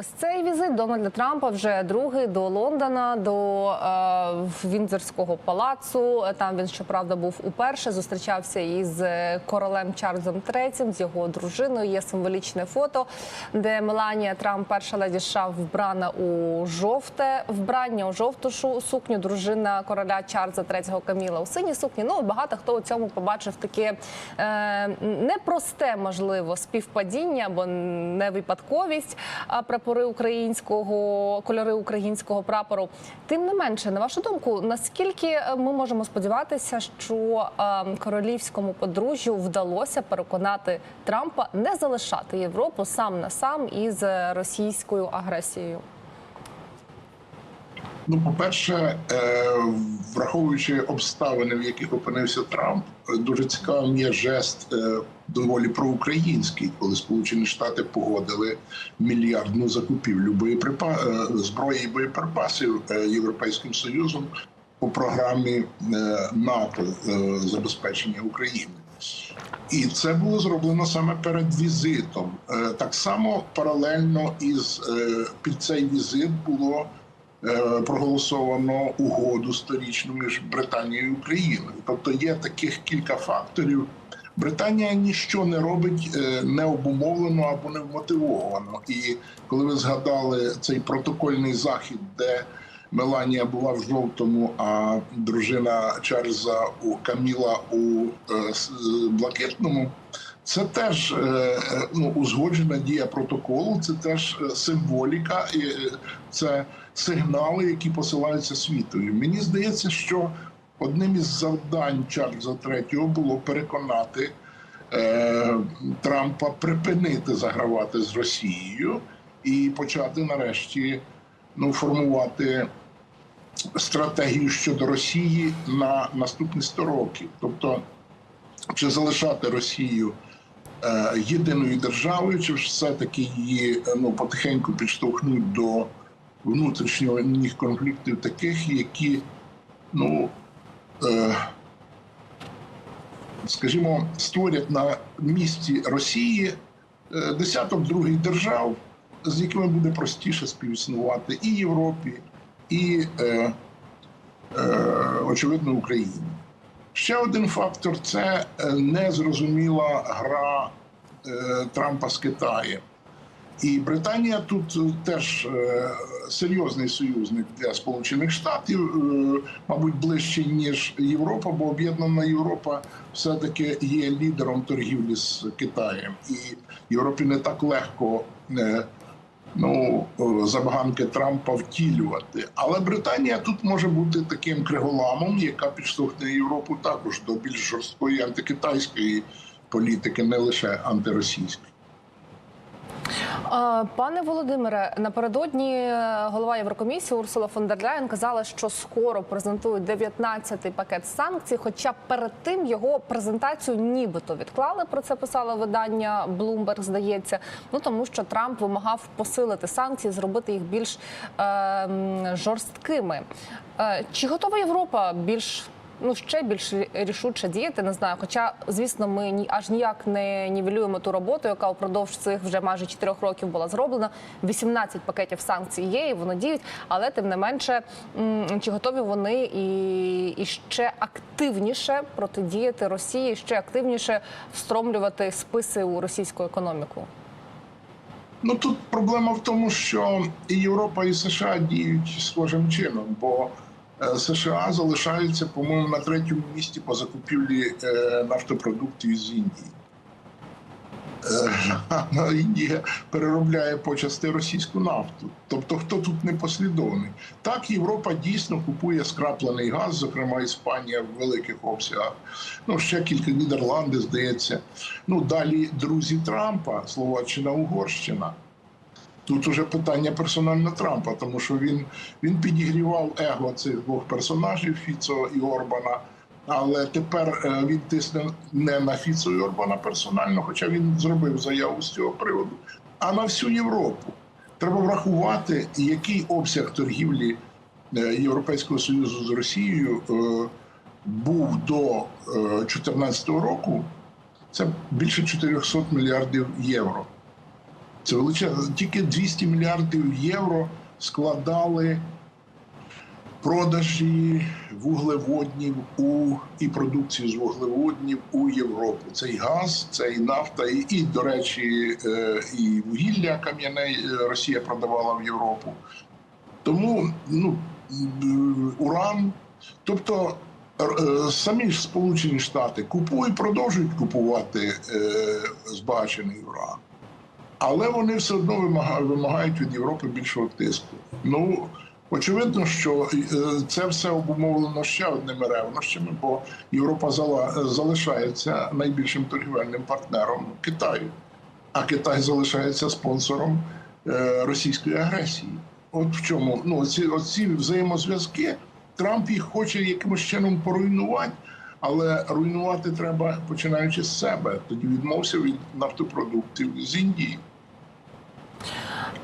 Ось цей візит Дональда Трампа вже другий до Лондона, до е, Віндзорського палацу. Там він щоправда був уперше. Зустрічався із е, королем Чарльзом III, з його дружиною. Є символічне фото, де Меланія Трамп, перша леді США, вбрана у жовте вбрання, у жовту сукню. Дружина короля Чарльза III Каміла у синій сукні. Ну багато хто у цьому побачив таке е, непросте, можливо, співпадіння або не випадковість а, прапори українського кольори українського прапору. Тим не менше, на вашу думку, наскільки е, ми можемо сподіватися, що е, королівському подружжю вдалося переконати Трампа не залишати Європу сам на сам із е, російською агресією? Ну, по-перше, е, враховуючи обставини, в яких опинився Трамп, е, дуже цікавим є жест е, доволі проукраїнський, коли Сполучені Штати погодили мільярдну закупівлю боєприпа... зброї і боєприпасів Європейським Союзом по програмі НАТО забезпечення України. І це було зроблено саме перед візитом. Так само паралельно із під цей візит було проголосовано угоду сторічну між Британією і Україною. Тобто є таких кілька факторів. Британія ніщо не робить е, необумовлено або не вмотивовано. І коли ви згадали цей протокольний захід, де Меланія була в жовтому, а дружина Чарльза у Каміла у е, блакитному. Це теж е, е, ну, узгоджена дія протоколу, це теж е, символіка, е, це сигнали, які посилаються світові. Мені здається, що одним із завдань Чарльза III було переконати е, Трампа припинити загравати з Росією і почати нарешті ну, формувати стратегію щодо Росії на наступні 100 років. Тобто, чи залишати Росію е, єдиною державою, чи все-таки її е, ну, потихеньку підштовхнуть до внутрішніх конфліктів, таких, які, ну, е, скажімо, створять на місці Росії е, десяток других держав, з якими буде простіше співіснувати і Європі, і, е, е, очевидно, Україні. Ще один фактор це е, незрозуміла гра е, Трампа з Китаєм. І Британія тут е, теж е, серйозний союзник для Сполучених Штатів, е, мабуть, ближче ніж Європа, бо об'єднана Європа все-таки є лідером торгівлі з Китаєм, і Європі не так легко ну, забаганки Трампа втілювати. Але Британія тут може бути таким криголамом, яка підштовхне Європу також до більш жорсткої антикитайської політики, не лише антиросійської. Пане Володимире, напередодні е, голова Єврокомісії Урсула фон дер Ляєн казала, що скоро презентують 19-й пакет санкцій. Хоча перед тим його презентацію нібито відклали. Про це писало видання Bloomberg, здається. Ну тому що Трамп вимагав посилити санкції, зробити їх більш е, жорсткими. Е, чи готова Європа більш ну ще більш рішуче діяти, не знаю. Хоча, звісно, ми ні аж ніяк не нівелюємо ту роботу, яка упродовж цих вже майже 4 років була зроблена. 18 пакетів санкцій є, і вони діють, але тим не менше, чи готові вони і, і ще активніше протидіяти Росії, ще активніше встромлювати списи у російську економіку? Ну тут проблема в тому, що і Європа, і США діють схожим чином, бо США залишаються, по-моєму, на третьому місці по закупівлі е, нафтопродуктів із Індії. Е, Індія переробляє почасти російську нафту. Тобто, хто тут не послідовний? Так, Європа дійсно купує скраплений газ, зокрема Іспанія в великих обсягах. Ну, ще кілька Нідерланди, здається. Ну, далі друзі Трампа, Словаччина, Угорщина. Тут уже питання персонально Трампа, тому що він, він підігрівав его цих двох персонажів Фіцо і Орбана. Але тепер е, він тисне не на Фіцо і Орбана персонально, хоча він зробив заяву з цього приводу, а на всю Європу. Треба врахувати, який обсяг торгівлі е, Європейського Союзу з Росією е, був до 2014 року. Це більше 400 мільярдів євро. Це величезно. Тільки 200 мільярдів євро складали продажі вуглеводнів у і продукції з вуглеводнів у Європу. Це і газ, це і нафта, і, і до речі, е, і вугілля кам'яне е, Росія продавала в Європу. Тому ну, уран, тобто е, самі ж Сполучені Штати купують, продовжують купувати е, збагачений уран. Але вони все одно вимагають, від Європи більшого тиску. Ну очевидно, що е, це все обумовлено ще одними ревнощами, бо Європа залишається найбільшим торгівельним партнером Китаю, а Китай залишається спонсором е, російської агресії. От в чому ну ці оці взаємозв'язки Трамп їх хоче якимось чином поруйнувати, але руйнувати треба починаючи з себе. Тоді відмовся від нафтопродуктів з Індії.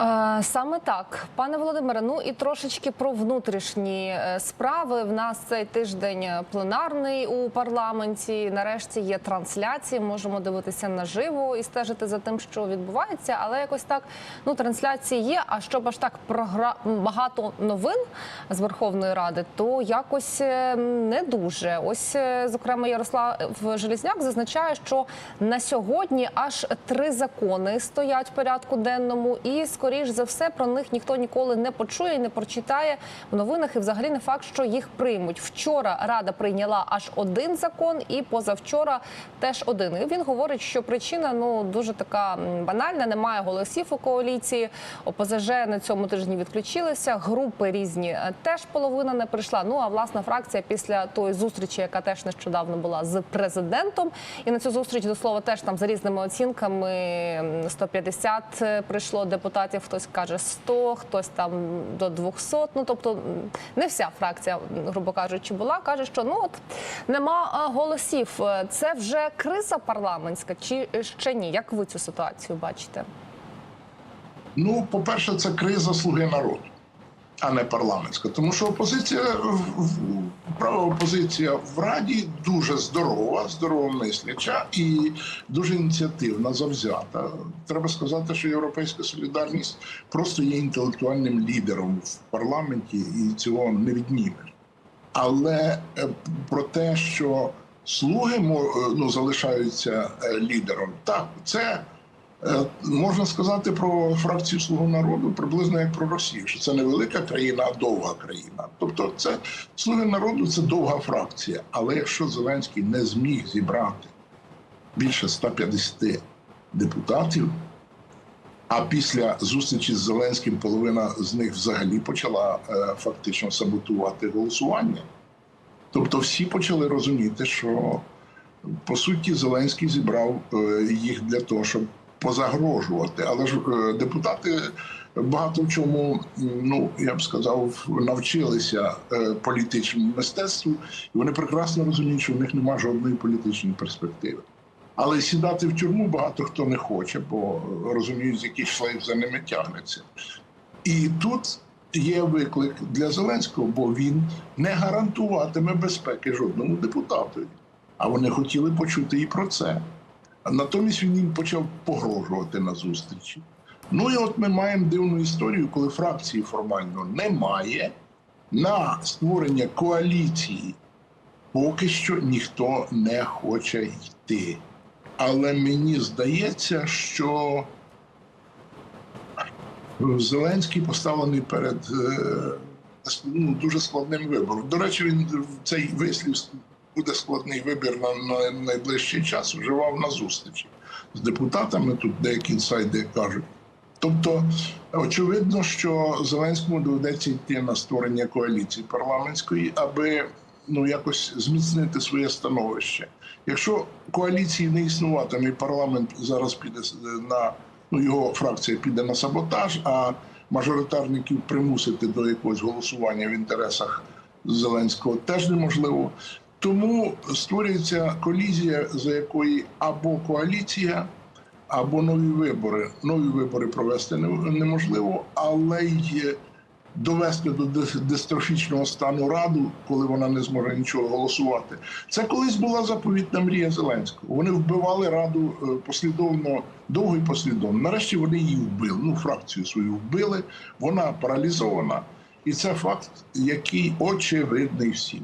Е, Саме так, пане Володимире. Ну і трошечки про внутрішні е, справи. В нас цей тиждень пленарний у парламенті. Нарешті є трансляції. Можемо дивитися наживо і стежити за тим, що відбувається. Але якось так ну трансляції є. А щоб аж так програ... багато новин з Верховної Ради, то якось е, не дуже. Ось зокрема Ярослав Желізняк зазначає, що на сьогодні аж три закони стоять в порядку денному, і скоріш за все про них ніхто ніколи не почує і не прочитає в новинах. І взагалі не факт, що їх приймуть. Вчора рада прийняла аж один закон, і позавчора теж один. І він говорить, що причина ну дуже така банальна. Немає голосів у коаліції. ОПЗЖ на цьому тижні відключилися. Групи різні е, теж половина не прийшла. Ну а власна фракція після тої зустрічі, яка теж нещодавно була з президентом, і на цю зустріч до слова теж там за різними оцінками м, 150 прийшло депутатів. Хтось каже 100, хтось там до 200. Ну тобто не вся фракція, грубо кажучи, була. каже, що ну от нема голосів. Е, Це вже криза парламентська, чи ще ні? Як ви цю ситуацію бачите? Ну, по-перше, це криза слуги народу, а не парламентська. Тому що опозиція права опозиція в Раді дуже здорова, здоровомисляча і дуже ініціативна, завзята. Треба сказати, що Європейська солідарність просто є інтелектуальним лідером в парламенті, і цього не віднімеш. Але е, про те, що слуги е, ну, залишаються е, лідером, так, це. Е, Можна сказати про фракцію Слуга народу приблизно як про Росію, що це не велика країна, а довга країна. Тобто, це слуги народу це довга фракція. Але якщо Зеленський не зміг зібрати більше 150 депутатів, а після зустрічі з Зеленським половина з них взагалі почала е, фактично саботувати голосування. Тобто, всі почали розуміти, що по суті Зеленський зібрав е, їх для того, щоб позагрожувати. Але ж е, депутати багато в чому, ну я б сказав, навчилися е, політичному мистецтву, і вони прекрасно розуміють, що в них немає жодної політичної перспективи. Але сідати в тюрму багато хто не хоче, бо розуміють, з яких шлейф за ними тягнеться. І тут є виклик для Зеленського, бо він не гарантуватиме безпеки жодному депутату. А вони хотіли почути і про це. Натомість він їм почав погрожувати на зустрічі. Ну і от ми маємо дивну історію, коли фракції формально немає. На створення коаліції поки що ніхто не хоче йти. Але мені здається, що Зеленський поставлений перед е, ну, дуже складним вибором. До речі, він цей вислів буде складний вибір на, на найближчий час. Вживав на зустрічі з депутатами. Тут деякі інсайди кажуть. Тобто, очевидно, що Зеленському доведеться йти на створення коаліції парламентської, аби ну якось зміцнити своє становище. Якщо коаліції не існуватиме, і парламент зараз піде на ну його фракція піде на саботаж, а мажоритарників примусити до якогось голосування в інтересах Зеленського теж неможливо. Тому створюється колізія, за якої або коаліція, або нові вибори. Нові вибори провести неможливо, але й довести до дис- дистрофічного стану раду, коли вона не зможе нічого голосувати. Це колись була заповітна мрія Зеленського. Вони вбивали раду е, послідовно, довго і послідовно. Нарешті вони її вбили. Ну, фракцію свою вбили. Вона паралізована, і це факт, який очевидний всім.